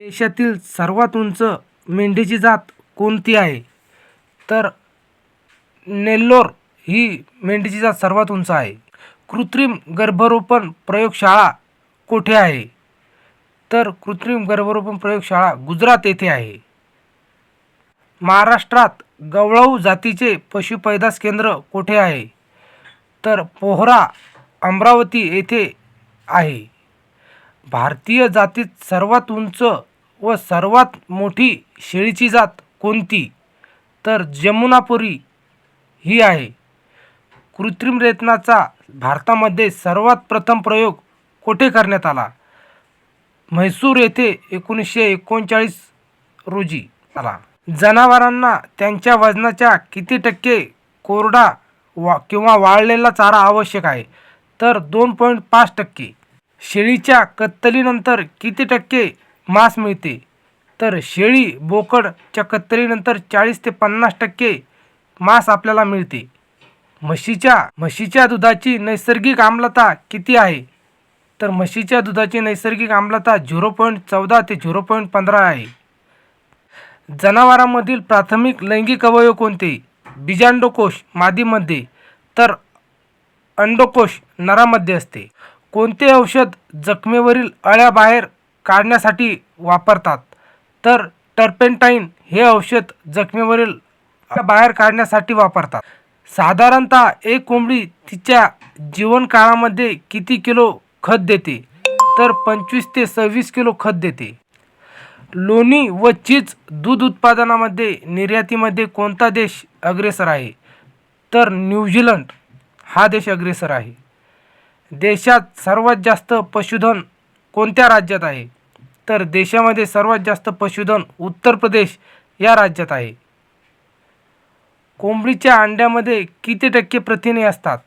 देशातील सर्वात उंच मेंढीची जात कोणती आहे? तर नेल्लोर ही मेंढीची जात सर्वात उंच आहे. कृत्रिम गर्भरोपण प्रयोगशाळा कोठे आहे? तर कृत्रिम गर्भरोपण प्रयोगशाळा गुजरात येथे आहे. महाराष्ट्रात गवळाऊ जातीचे पशुपैदास केंद्र कोठे आहे? तर पोहरा अमरावती येथे आहे. भारतीय जातीत सर्वात उंच व सर्वात मोठी शेळीची जात कोणती? तर जमुनापुरी ही आहे. कृत्रिम रेतनाचा भारतामध्ये सर्वात प्रथम प्रयोग कोठे करण्यात आला? म्हैसूर येथे एकोणीसशे एकोणचाळीस रोजी आला. जनावरांना त्यांच्या वजनाच्या किती टक्के कोरडा वा किंवा वाळलेला चारा आवश्यक आहे? तर दोन पॉईंट पाच टक्के. शेळीच्या कत्तलीनंतर किती टक्के मांस मिळते. तर शेळी बोकडच्या कत्तलीनंतर चाळीस ते पन्नास टक्के मांस आपल्याला मिळते. म्हशीच्या म्हशीच्या दुधाची नैसर्गिक आम्लता किती आहे? तर म्हशीच्या दुधाची नैसर्गिक आम्लता झिरो पॉईंट चौदा ते झिरो पॉईंट पंधरा आहे. जनावरांमधील प्राथमिक लैंगिक अवयव कोणते? बीजांडोकोश मादीमध्ये. तर अंडोकोश नरामध्ये असते. कोणते औषध जखमेवरील अळ्या बाहेर काढण्यासाठी वापरतात. तर टर्पेंटाईन हे औषध जखमेवरील बाहेर काढण्यासाठी वापरतात. साधारणतः एक कोंबडी तिच्या जीवनकाळामध्ये किती किलो खत देते? तर पंचवीस ते सव्वीस किलो खत देते. लोणी व चीज दूध उत्पादनामध्ये निर्यातीमध्ये कोणता देश अग्रेसर आहे? तर न्यूझीलंड हा देश अग्रेसर आहे. देशात सर्वात जास्त पशुधन कोणत्या राज्यात आहे? तर देशामध्ये सर्वात जास्त पशुधन उत्तर प्रदेश या राज्यात आहे. कोंबडीच्या अंड्यामध्ये किती टक्के प्रथिने असतात?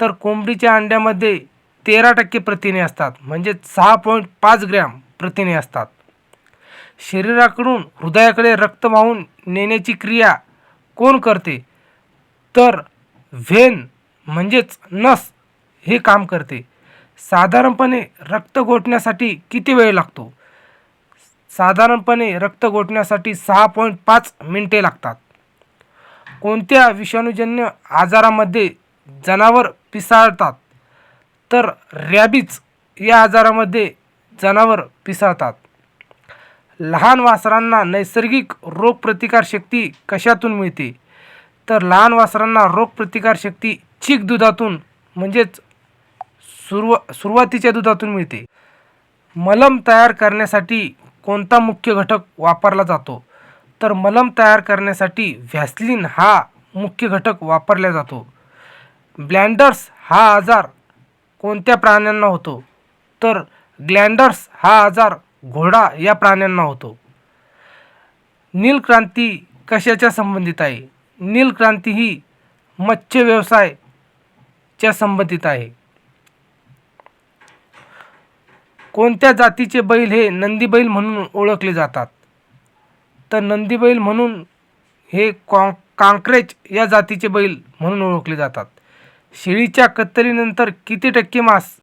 तर कोंबडीच्या अंड्यामध्ये तेरा टक्के प्रथिने असतात म्हणजे सहा पॉईंट पाच ग्रॅम प्रथिने असतात. शरीराकडून हृदयाकडे रक्त वाहून नेण्याची क्रिया कोण करते? तर व्हेन म्हणजेच नस हे काम करते. साधारणपणे रक्त गोठण्यासाठी किती वेळ लागतो? साधारणपणे रक्त गोठण्यासाठी सहा पॉईंट पाच मिनटे लागतात. कोणत्या विषाणूजन्य आजारामध्ये जनावर पिसाळतात? तर रॅबीज या आजारामध्ये जनावर पिसाळतात. लहान वासरांना नैसर्गिक रोगप्रतिकारशक्ती कशातून मिळते? तर लहान वासरांना रोगप्रतिकारशक्ती चीक दुधातून म्हणजेच सुरुवा सुरुवातीच्या दुधातून मिळते. मलम तयार करण्यासाठी कोणता मुख्य घटक वापरला जातो? तर मलम तयार करण्यासाठी व्हॅसलिन हा मुख्य घटक वापरला जातो. ब्लँडर्स हा आजार कोणत्या प्राण्यांना होतो? तर ग्लँडर्स हा आजार घोडा या प्राण्यांना होतो. नीलक्रांती कशाच्या संबंधित आहे? नीलक्रांती ही मत्स्य व्यवसायच्या संबंधित आहे. कोणत्या जातीचे बैल हे नंदी बैल म्हणून ओळखले जातात? तर नंदी बैल म्हणून हे कॉ कांक्रेज या जातीचे बैल म्हणून ओळखले जातात. शेळीच्या कत्तलीनंतर किती टक्के मांस